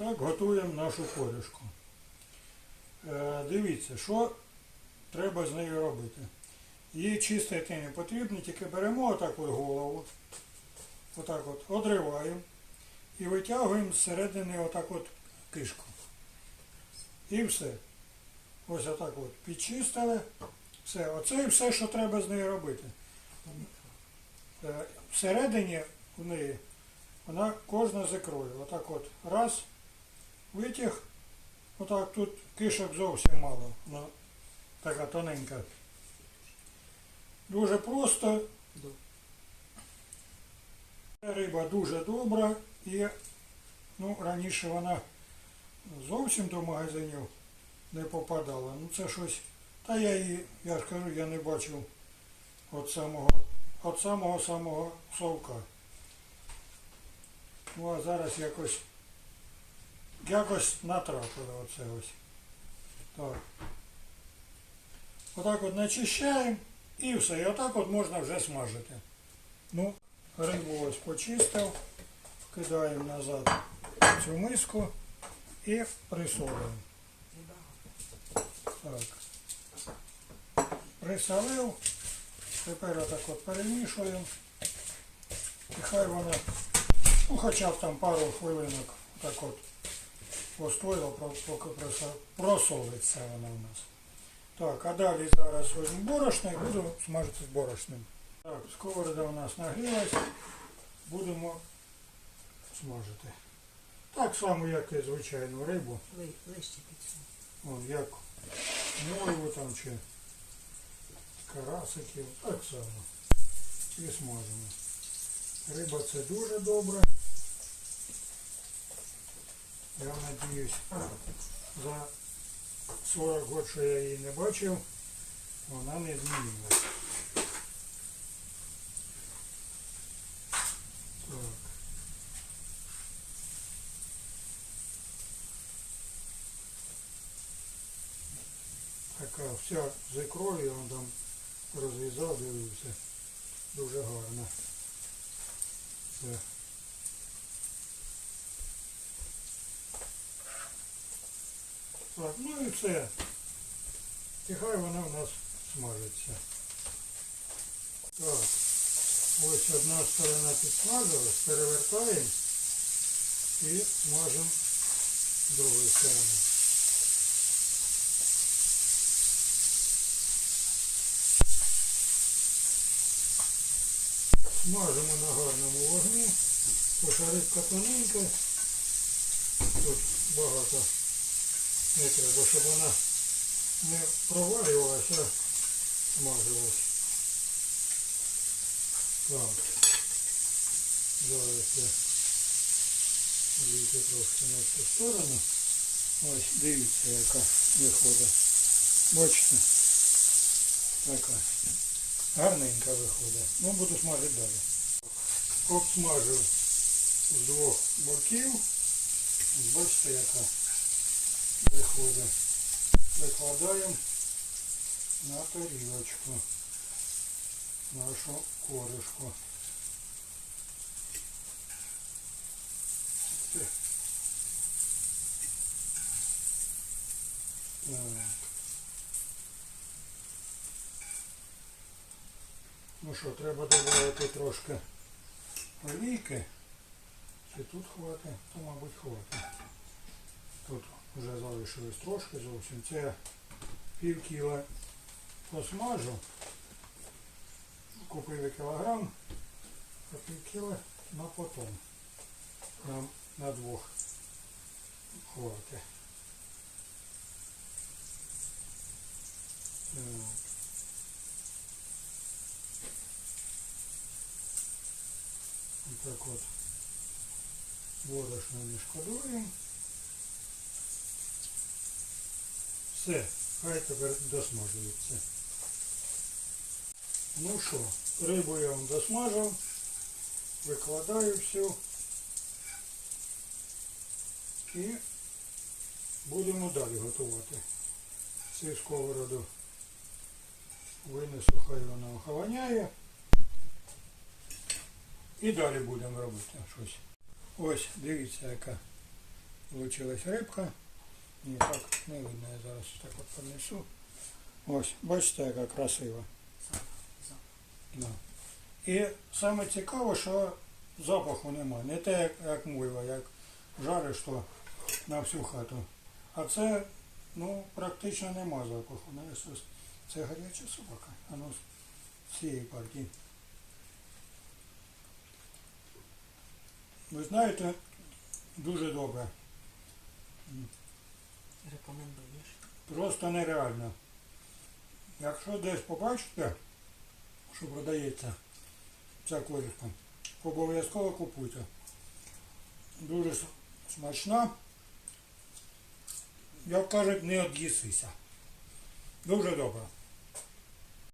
Так, готуємо нашу корюшку. Е, дивіться, що треба з нею робити. Її чистити не потрібно, тільки беремо отак от голову, отак от одриваємо і витягуємо зсередини отак от кишку. І все. Ось отак от підчистили. Все. Оце і все, що треба з нею робити. Е, Всередині в неї вона кожна з ікрою. Отак от раз, витяг, отак тут кишок зовсім мало. Вона така тоненька. Дуже просто. Риба дуже добра і ну, раніше вона зовсім до магазинів не попадала. Ну це щось. Та я її, я ж кажу, я не бачив от самого, от самого самого совка. Ну а зараз якось якось натрапили оце ось. Так. Отак от начищаємо і все. І отак от можна вже смажити. Ну, рибу ось почистив, кидаємо назад цю миску і присолюємо. Так. Присолив. Тепер отак от перемішуємо. І хай вона, ну хоча б там пару хвилинок так от постояла, поки просолиться вона у нас. Так, а далі зараз візьмемо борошно і будемо смажити з борошним. Так, сковорода у нас нагрілась. Будемо смажити. Так само, як і звичайну рибу. Ви ближче як мойву там чи карасиків, так само. І смажимо. Риба це дуже добре. Я надіюсь, за 40 років, що я її не бачив, вона не змінилась. Так. така вся з ікрою, вам там розв'язав, дивився. Дуже гарно. Все. Так, ну і все. І хай вона в нас смажиться. Так, ось одна сторона підсмажилась, перевертаємо і смажемо з другої сторони. Смажимо на гарному вогні, що рибка тоненька, тут багато не треба, щоб вона не проварювалася, а смажилась. Так, зараз я літи трошки на цю сторону. Ось дивіться, яка виходить. Бачите? Така. Гарненько виходить. Ну, буду смажити далі. Обсмажив з двох боків. Бачите, яка виходить. Викладаємо на тарілочку нашу корюшку. Так. Ну що, треба додати трошки олійки. Чи тут хватить? То, мабуть, хватить. Тут вже залишилось трошки зовсім. Це пів кіла посмажу. Купили кілограм, а пів кіла на потом. Нам на двох хватить. Так. Так от борошно не шкодуємо. Все, хай тепер досмажується. Ну що, рибу я вам досмажив, викладаю всю і будемо далі готувати. Цю сковороду винесу, хай вона охолоняє. І далі будемо робити щось. Ось, дивіться, яка Получилась рибка. Ні, так не видно, я зараз так от понесу. Ось, бачите, яка красива. Да. І саме цікаво, що запаху нема. Не те, як, як мойва, як жариш, то на всю хату. А це, ну, практично нема запаху. Ну, Це гаряча собака. А ну, з цієї партії. Ви знаєте, дуже добре. Рекомендуєш. Просто нереально. Якщо десь побачите, що продається ця корішка, обов'язково купуйте. Дуже смачна. Як кажуть, не од'їсися. Дуже добре.